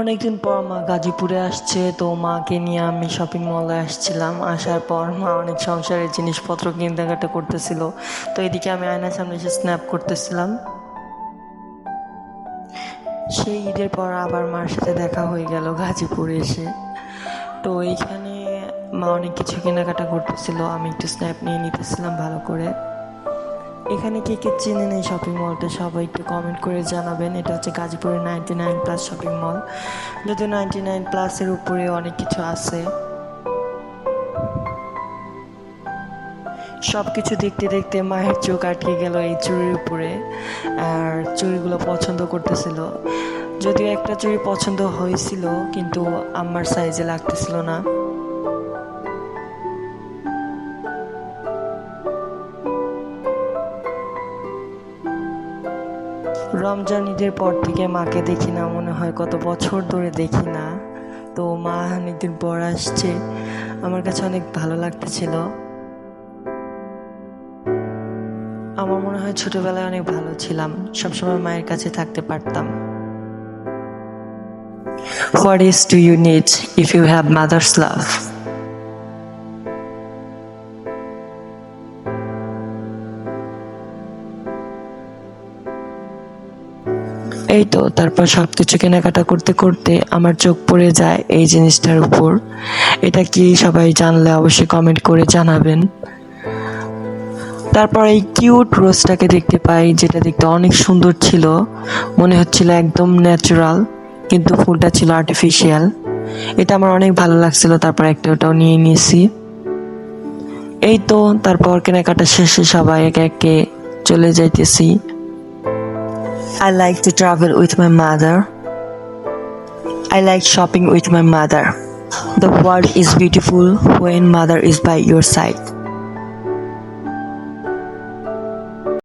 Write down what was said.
অনেকদিন পর মা গাজীপুরে আসছে, তো মাকে নিয়ে আমি শপিং মলে আসছিলাম। আসার পর মা অনেক সংসারের জিনিসপত্র কেনাকাটা করতেছিল। তো এদিকে আমি আয়নার সামনে এসে স্ন্যাপ করতেছিলাম। সেই ঈদের পর আবার মার সাথে দেখা হয়ে গেল গাজীপুরে এসে। তো এইখানে মা অনেক কিছু কেনাকাটা করতেছিল, আমি একটু স্ন্যাপ নিয়ে নিতেছিলাম ভালো করে। এখানে কে কে চেনেন এই শপিং মলটা সবাই একটু কমেন্ট করে জানাবেন। এটা হচ্ছে গাজীপুরের ninety nine plus shopping mall যদিও নাইনটি নাইন প্লাসের উপরে অনেক কিছু আছে। সব কিছু দেখতে দেখতে মায়ের চোখ আটকে গেল এই চুড়ির উপরে। আর চুড়িগুলো পছন্দ করতেছিল। যদিও একটা চুড়ি পছন্দ হয়েছিল, কিন্তু আমার সাইজে লাগতেছিল না। রমজান ঈদের পর থেকে মাকে দেখি না, মনে হয় কত বছর ধরে দেখি না। তো মা অনেকদিন পর আসছে, আমার কাছে অনেক ভালো লাগতেছিল। আমার মনে হয় ছোটবেলায় অনেক ভালো ছিলাম, সবসময় মায়ের কাছে থাকতে পারতাম। What is do you need if you have mother's love? এই তো, তারপর সব কিছু কেনাকাটা করতে করতে আমার চোখ পড়ে যায় এই জিনিসটার উপর। এটা কি সবাই জানলে অবশ্যই কমেন্ট করে জানাবেন। তারপর এই কিউট রোজটাকে দেখতে পাই, যেটা দেখতে অনেক সুন্দর ছিল। মনে হচ্ছিল একদম ন্যাচারাল কিন্তু ফুলটা ছিল আর্টিফিশিয়াল এটা আমার অনেক ভালো লাগছিল, তারপর একটা ওটাও নিয়ে নিয়েছি। এই তো, তারপর কেনাকাটা শেষে সবাই একে একে চলে যাইতেছি। I like to travel with my mother. I like shopping with my mother. The world is beautiful when mother is by your side.